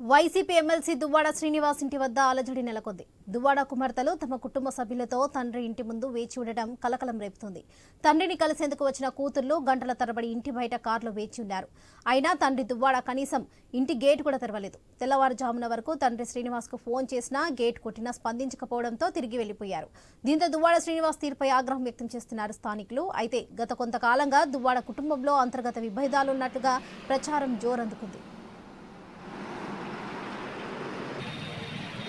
YCP MLC Duvvada Srinivas ఇంటి వద్ద అలజడి నెలకొంది. దువ్వాడ కుమార్తెలు తమ కుటుంబ సభ్యులతో తండ్రి ఇంటి ముందు వేచి ఉండడం కలకలం రేపుతుంది. తండ్రిని కలిసేందుకు వచ్చిన కూతుర్లు గంటల తరబడి ఇంటి బయట కారులో వేచి ఉన్నారు. అయినా తండ్రి దువ్వాడ కనీసం ఇంటి గేట్ కూడా తెరవలేదు. తెల్లవారుజామున వరకు తండ్రి శ్రీనివాస్కు ఫోన్ చేసినా గేట్ కొట్టినా స్పందించకపోవడంతో తిరిగి వెళ్ళిపోయారు దీంతో దువ్వాడ శ్రీనివాస్ తీరుపై ఆగ్రహం వ్యక్తం చేస్తున్నారు స్థానికులు. అయితే గత కొంతకాలంగా దువ్వాడ కుటుంబంలో అంతర్గత విభేదాలున్నట్టుగా ప్రచారం జోరందుకుంది.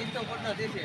దీంతో కొట్టిన తీసి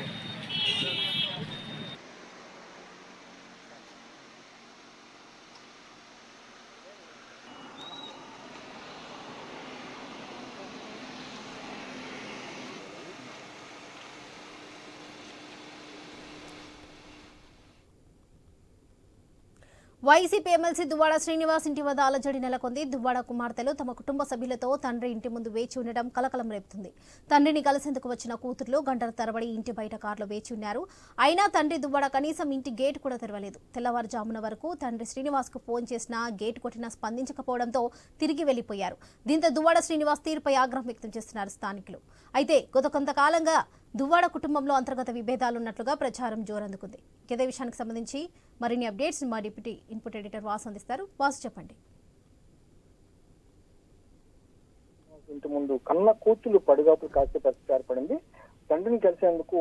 వైసీపీ ఎమ్మెల్సీ దువ్వాడ శ్రీనివాస్ ఇంటి వద్ద అలజడి నెలకొంది. దువ్వాడ కుమార్తెలు తమ కుటుంబ సభ్యులతో తండ్రి ఇంటి ముందు వేచి ఉండడం కలకలం రేపుతుంది. తండ్రిని కలిసేందుకు వచ్చిన కూతుర్లు గంటల తరబడి ఇంటి బయట కారులో వేచి ఉన్నారు. అయినా తండ్రి దువ్వాడ కనీసం ఇంటి గేట్ కూడా తెరవలేదు. తెల్లవారుజామున వరకు తండ్రి శ్రీనివాస్కు ఫోన్ చేసినా గేట్ కొట్టినా స్పందించకపోవడంతో తిరిగి వెళ్ళిపోయారు దీంతో దువ్వాడ శ్రీనివాస్ తీరుపై ఆగ్రహం వ్యక్తం చేస్తున్నారు స్థానికులు. అయితే గత కొంతకాలంగా దువ్వాడ కుటుంబంలో అంతర్గత విభేదాలు ఉన్నట్లుగా ప్రచారం జోరందుకుంది. ఇదే విషయానికి సంబంధించి మరిన్ని అప్డేట్స్ మా డిప్యూటీ ఇన్పుట్ ఎడిటర్ వాసు అందిస్తారు. వాసు చెప్పండి. ఇంటి ముందు కన్న కూతులు పడిగాపులు కాసే పరిస్థితి ఏర్పడింది. తండ్రిని కలిసేందుకు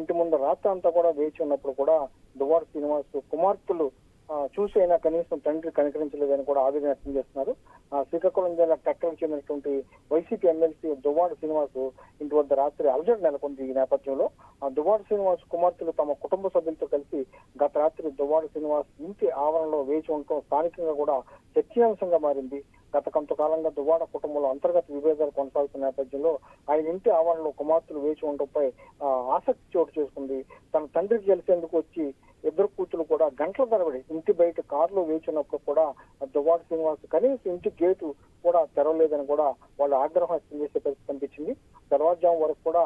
ఇంటి ముందు రాత్రి అంతా కూడా వేచి ఉన్నప్పుడు కూడా దువాడ శ్రీనివాస్ కుమార్తెలు చూసి అయినా కనీసం తండ్రి కనికరించలేదని కూడా ఆవేదన వ్యక్తం చేస్తున్నారు. శ్రీకాకుళం జిల్లా టక్కరకు చెందినటువంటి వైసీపీ ఎమ్మెల్సీ దువ్వాడు శ్రీనివాస్ ఇంటి వద్ద రాత్రి అలజడి నెలకొంది ఈ నేపథ్యంలో. ఆ, శ్రీనివాస్ కుమార్తెలు తమ కుటుంబ సభ్యులతో కలిసి గత రాత్రి దువ్వాడు శ్రీనివాస్ ఇంటి ఆవరణలో వేచి ఉండటం స్థానికంగా కూడా చర్చనీయాంశంగా మారింది. గత కొంతకాలంగా దువ్వాడ కుటుంబంలో అంతర్గత విభేదాలు కొనసాగుతున్న నేపథ్యంలో ఆయన ఇంటి ఆవరణలో కుమార్తెలు వేచి ఉండటంపై ఆసక్తి చోటు చేసుకుంది. తన తండ్రికి కలిసేందుకు వచ్చి ఇద్దరు కూతురు కూడా గంటల తరబడి ఇంటి బయట కారులో వేచినప్పుడు కూడా ఆ శ్రీనివాస్ కనీసం ఇంటి గేటు కూడా తెరవలేదని కూడా వాళ్ళు ఆగ్రహం వ్యక్తం చేసే పరిస్థితి కనిపించింది. తెల్లవారుజాము వరకు కూడా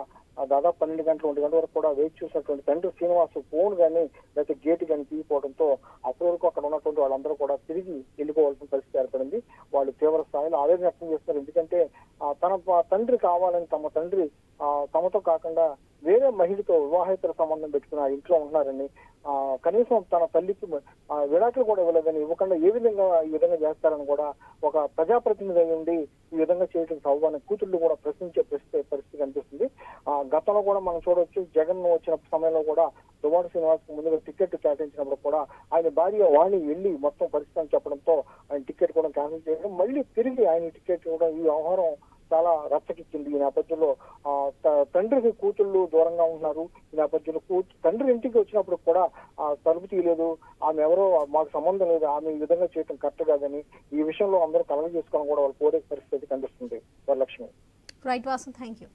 దాదాపు పన్నెండు గంటల ఒంటి గంటల వరకు కూడా వేచి చూసినటువంటి తండ్రి శ్రీనివాస్ ఫోన్ కానీ లేకపోతే గేట్ కానీ తీయకపోవడంతో అప్పటి వరకు అక్కడ ఉన్నటువంటి వాళ్ళందరూ కూడా తిరిగి వెళ్ళిపోవాల్సిన పరిస్థితి ఏర్పడింది. వాళ్ళు తీవ్ర స్థాయిలో ఆవేదన వ్యక్తం చేస్తారు ఎందుకంటే తన తండ్రి కావాలని తమ తండ్రి తమతో కాకుండా వేరే మహిళతో వివాహేతర సంబంధం పెట్టుకుని ఆ ఇంట్లో ఉంటున్నారని ఆ, కనీసం తన తల్లికి విడాకులు కూడా ఇవ్వలేదని ఇవ్వకుండా ఏ విధంగా ఈ విధంగా చేస్తారని కూడా ఒక ప్రజాప్రతినిధి అయి ఉండి ఈ విధంగా చేయడం సవ్వని కూతుళ్ళు కూడా ప్రశ్నించే పరిస్థితి పరిస్థితి కనిపిస్తుంది. ఆ గతంలో కూడా మనం చూడవచ్చు జగన్ వచ్చిన సమయంలో కూడా దువాడ శ్రీనివాస్ ముందుగా టికెట్ కేటాయించినప్పుడు కూడా ఆయన భార్య వాణి వెళ్ళి మొత్తం పరిస్థితి చెప్పడంతో ఆయన టికెట్ కూడా క్యాన్సిల్ చేయడం మళ్ళీ తిరిగి ఆయన టికెట్ కూడా ఈ వ్యవహారం చాలా రచ్చకిచ్చింది ఈ నేపథ్యంలో. ఆ, త- తండ్రికి కూతుళ్ళు దూరంగా ఉంటున్నారు. ఈ నేపథ్యంలో కూతు తండ్రి ఇంటికి వచ్చినప్పుడు కూడా ఆ, తలుపు తీయలేదు. ఆమె ఎవరో మాకు సంబంధం లేదు. ఆమె ఈ విధంగా చేయడం కరెక్ట్ కాదని ఈ విషయంలో అందరూ కలగ చేసుకోవడం కూడా వాళ్ళు కోరే పరిస్థితి కనిపిస్తుంది Varalakshmi. Right Vasu thank you